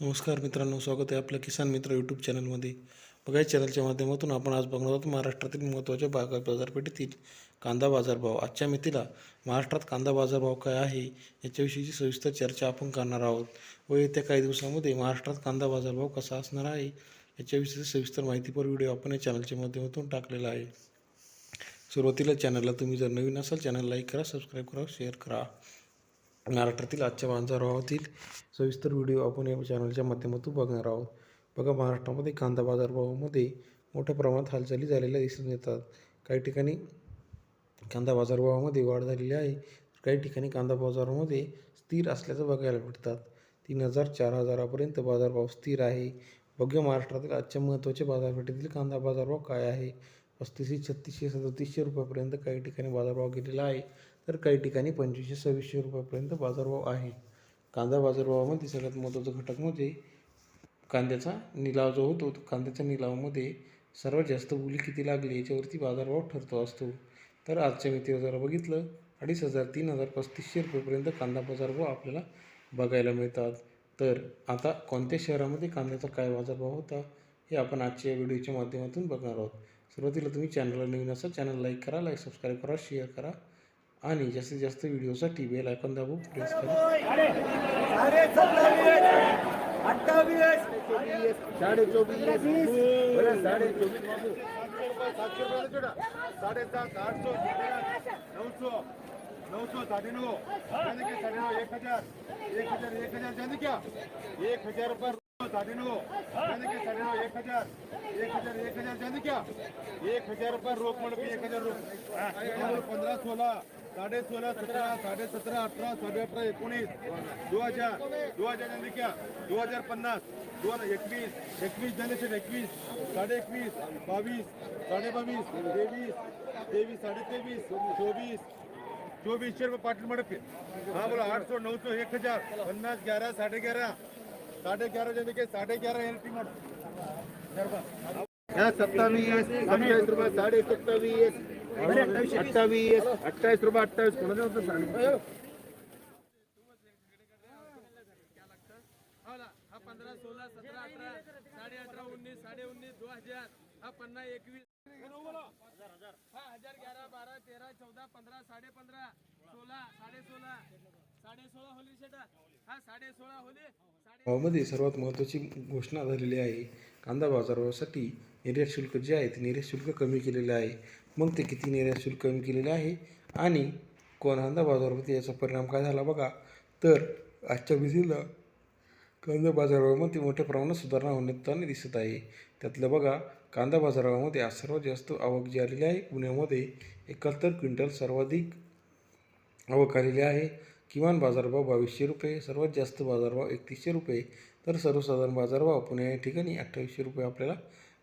नमस्कार मित्रांनो स्वागत आहे आपल्या किसान मित्र यूट्यूब चॅनलमध्ये बघा चॅनलच्या माध्यमातून आपण आज बघणार आहोत महाराष्ट्रातील महत्त्वाच्या बाजार बाजारपेठेतील कांदा बाजारभाव. आजच्या मितीला महाराष्ट्रात कांदा बाजारभाव काय आहे याच्याविषयीची सविस्तर चर्चा आपण करणार आहोत. व येत्या काही दिवसामध्ये महाराष्ट्रात कांदा बाजारभाव कसा असणार आहे याच्याविषयी सविस्तर माहितीपर व्हिडिओ आपण या चॅनलच्या माध्यमातून टाकलेला आहे. सुरुवातीला चॅनलला तुम्ही जर नवीन असाल चॅनल लाईक करा सबस्क्राईब करा शेअर करा. महाराष्ट्रातील आजच्या बाजारभावातील सविस्तर व्हिडिओ आपण या चॅनलच्या माध्यमातून बघणार आहोत. बघा महाराष्ट्रामध्ये कांदा बाजारभावामध्ये मोठ्या प्रमाणात हालचाली झालेल्या दिसून येतात. काही ठिकाणी कांदा बाजारभावामध्ये वाढ झालेली आहे. काही ठिकाणी कांदा बाजारामध्ये स्थिर असल्याचं बघायला भेटतात. तीन हजार चार हजारापर्यंत बाजारभाव स्थिर आहे. बघूया महाराष्ट्रातील आजच्या महत्त्वाच्या बाजारपेठेतील कांदा बाजारभाव काय आहे? पस्तीसशे छत्तीसशे सदतीसशे रुपयापर्यंत काही ठिकाणी बाजारभाव गेलेला आहे. तर काही ठिकाणी पंचवीसशे सव्वीसशे रुपयापर्यंत बाजारभाव आहे. कांदा बाजारभावामध्ये सगळ्यात महत्त्वाचा घटक म्हणजे कांद्याचा निलाव जो होतो तो कांद्याच्या निलावामध्ये सर्वात जास्त बोली किती लागली याच्यावरती बाजारभाव ठरतो असतो. तर आजच्या मितीवर जर बघितलं अडीच हजार तीन हजार पस्तीसशे रुपयेपर्यंत कांदा बाजारभाव आपल्याला बघायला मिळतात. तर आता कोणत्या शहरामध्ये कांद्याचा काय बाजारभाव होता हे आपण आजच्या व्हिडिओच्या माध्यमातून बघणार आहोत. सुरुवातीला तुम्ही चॅनलला नवीन असाल चॅनल लाईक करा लाईक सबस्क्राईब करा शेअर करा. आणि जास्तीत जास्त व्हिडिओसाठी बेल आयकॉन दाबू प्रेस करा साडे सत्तावीस अठ्ठावीस साडे चोवीस चोवीस रुपये नऊ एक हजार एक हजार एक हजार जाने क्या एक हजार रुपये साडे नऊ जाने के एक हजार एक हजार एक हजार जाने क्या एक हजार रुपये रोख म्हणून एक हजार रोख पंधरा सोळा साडे सोळा सतरा साडे सतरा अठरा साडे अठरा एकोणीस दो हज़ार दो हज़ार जाने क्या दो हज़ार पन्नास, दोन एकवीस एकवीस सर एकवीस साडे एकवीस बावीस साडे बावीस तेवीस तेवीस साडे तेवीस चोवीस चोवीसशे रुपये पाटील मडक हा बोला आठ सौ नऊ सौ एक हज़ार, पन्नास ग्यारह साडे ग्यारह साडे ग्यारह जाने के साडे ग्यारह एल टी या सत्तावीस अठ्ठावीस रुपये साडे सत्तावीस अठ्ठावीस अठ्ठावीस रुपये अठ्ठावीस. कोणाचं होतं सांग. पंधरा सोळा सतरा अठरा साडे अठरा उन्नीस साडे उन्नीस दो हजार हा एकवीस हा हजार ग्यारा बारा तेरा चौदा पंधरा साडे पंधरा सोळा साडे सोळा साडे सोळा होली शेटा हा साडे सोळा होली भावामध्ये सर्वात महत्त्वाची घोषणा झालेली आहे कांदा बाजारासाठी निर्यात शुल्क जे आहे ते निर्यात शुल्क कमी केलेले आहे. मग ते किती निर्यात शुल्क कमी केलेले आहे आणि कोण कांदा याचा परिणाम काय झाला बघा. तर आजच्या विधीला कांदा बाजारामध्ये मोठ्या प्रमाणात सुधारणा होण्यात दिसत आहे. त्यातलं बघा कांदा बाजारामध्ये आज सर्वात जास्त आवक जी आलेली आहे पुण्यामध्ये एकाहत्तर क्विंटल सर्वाधिक आवक आलेली आहे. किमान बाजारभाव बावीसशे रुपये सर्वात जास्त बाजारभाव एकतीसशे रुपये. तर सर्वसाधारण बाजारभाव पुणे या ठिकाणी अठ्ठावीसशे रुपये आपल्याला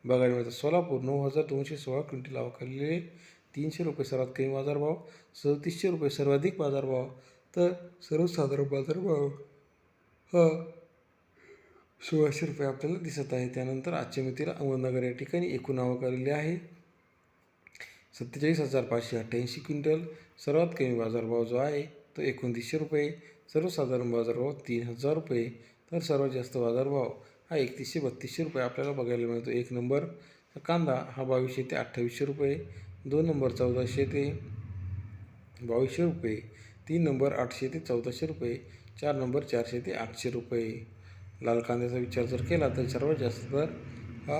बघायला मिळतात सोलापूर नऊ हजार दोनशे सोळा क्विंटल अवकालेले तीनशे रुपये सर्वात कमी बाजारभाव सदतीसशे रुपये सर्वाधिक बाजारभाव. तर सर्वसाधारण बाजारभाव हा सोळाशे रुपये आपल्याला दिसत आहे. त्यानंतर आजच्या मितीला अहमदनगर या ठिकाणी एकूण अवकालेले आहे. सत्तेचाळीस हजार पाचशे अठ्ठ्याऐंशी क्विंटल सर्वात कमी बाजारभाव जो आहे तो एकोणतीसशे रुपये. सर्वसाधारण बाजारभाव तीन हजार रुपये. तर सर्वात जास्त बाजारभाव हा एकतीसशे बत्तीसशे रुपये आपल्याला बघायला मिळतो. एक नंबर कांदा हा बावीसशे ते अठ्ठावीसशे रुपये दोन नंबर चौदाशे ते बावीसशे रुपये तीन नंबर आठशे ते चौदाशे रुपये चार नंबर चारशे ते आठशे रुपये. लाल कांद्याचा विचार जर केला तर सर्वात जास्त दर हा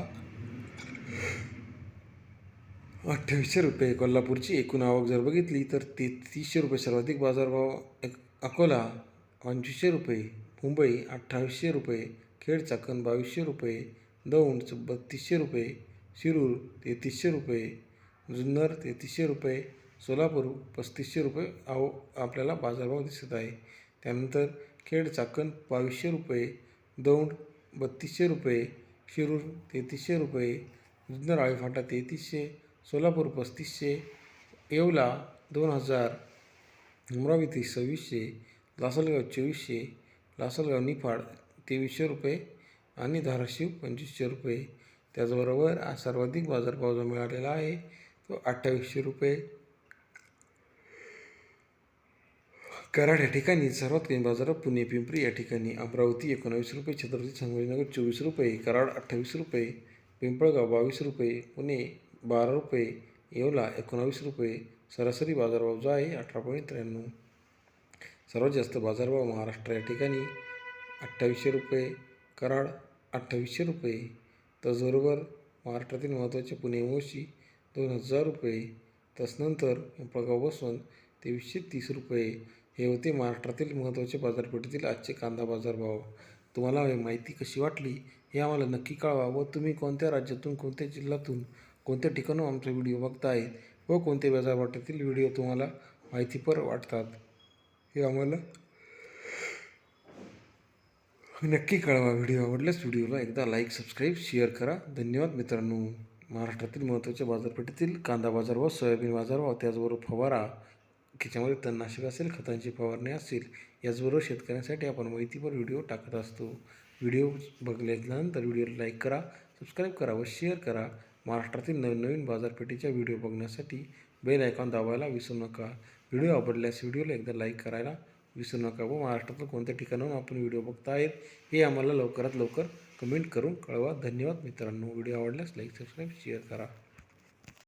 अठ्ठावीसशे रुपये. कोल्हापूरची एकूण आवक जर बघितली तर तेहतीसशे रुपये सर्वाधिक बाजारभाव. एक अकोला पंचवीसशे रुपये मुंबई अठ्ठावीसशे रुपये खेड चाकण बावीसशे रुपये दौंड बत्तीसशे रुपये शिरूर तेहतीसशे रुपये जुन्नर तेहतीसशे रुपये सोलापूर पस्तीसशे रुपये आव आपल्याला बाजारभाव दिसत आहे. त्यानंतर खेड चाकण बावीसशे रुपये दौंड बत्तीसशे रुपये शिरूर तेहतीसशे रुपये जुन्नर आळीफाटा तेहतीसशे सोलापूर पस्तीसशे येवला दोन हजार अमरावती सव्वीसशे लासलगाव चोवीसशे लासलगाव निफाड तेवीसशे रुपये आणि धाराशिव पंचवीसशे रुपये. त्याचबरोबर आज सर्वाधिक बाजारभाव जो मिळालेला आहे तो अठ्ठावीसशे रुपये. कराड या ठिकाणी सर्वात कमी बाजार पुणे पिंपरी या ठिकाणी अमरावती एकोणावीस रुपये छत्रपती संभाजीनगर चोवीस रुपये कराड अठ्ठावीस रुपये पिंपळगाव बावीस रुपये पुणे बारा रुपये येवला एकोणावीस रुपये. सरासरी बाजारभाव जो आहे अठरा पॉईंट त्र्याण्णव. सर्वात जास्त बाजारभाव महाराष्ट्र या ठिकाणी अठ्ठावीसशे रुपये कराड अठ्ठावीसशे रुपये त्याचबरोबर महाराष्ट्रातील महत्त्वाचे पुणे मोशी दोन हजार रुपये तसनंतर पिंपळगाव बसवंत तेवीसशे तीस रुपये. हे होते महाराष्ट्रातील महत्त्वाचे बाजारपेठेतील आजचे कांदा बाजारभाव. तुम्हाला माहिती कशी वाटली हे आम्हाला नक्की कळवा व तुम्ही कोणत्या राज्यातून कोणत्या जिल्ह्यातून कोणत्या ठिकाणून आमचे व्हिडिओ बघतायत व कोणत्या बाजारपेठेतील व्हिडिओ तुम्हाला माहितीपर वाटतात हे आम्हाला नक्की कळवा व्हिडिओ आवडल्यास व्हिडिओला एकदा लाईक सबस्क्राईब शेअर करा. धन्यवाद मित्रांनो. महाराष्ट्रातील महत्त्वाच्या बाजारपेठेतील कांदा बाजार व सोयाबीन बाजार व त्याचबरोबर फवारा त्याच्यामध्ये तणनाशक असेल खतांची फवारणी असेल याचबरोबर शेतकऱ्यांसाठी आपण माहितीपर व्हिडिओ टाकत असतो. व्हिडिओ बघल्यानंतर व्हिडिओला लाईक करा सबस्क्राईब करा व शेअर करा. महाराष्ट्रातील नवीन नवीन बाजारपेठेच्या व्हिडिओ बघण्यासाठी बेल आयकॉन दाबायला विसरू नका. व्हिडिओ आवडल्यास व्हिडिओला एकदा लाईक करायला विसरू नका व महाराष्ट्रातील कोणत्या ठिकाणाहून आपण व्हिडिओ बघतायत हे आम्हाला लवकरात लवकर कमेंट करून कळवा. धन्यवाद मित्रांनो. व्हिडिओ आवडल्यास लाईक सबस्क्राईब शेअर करा.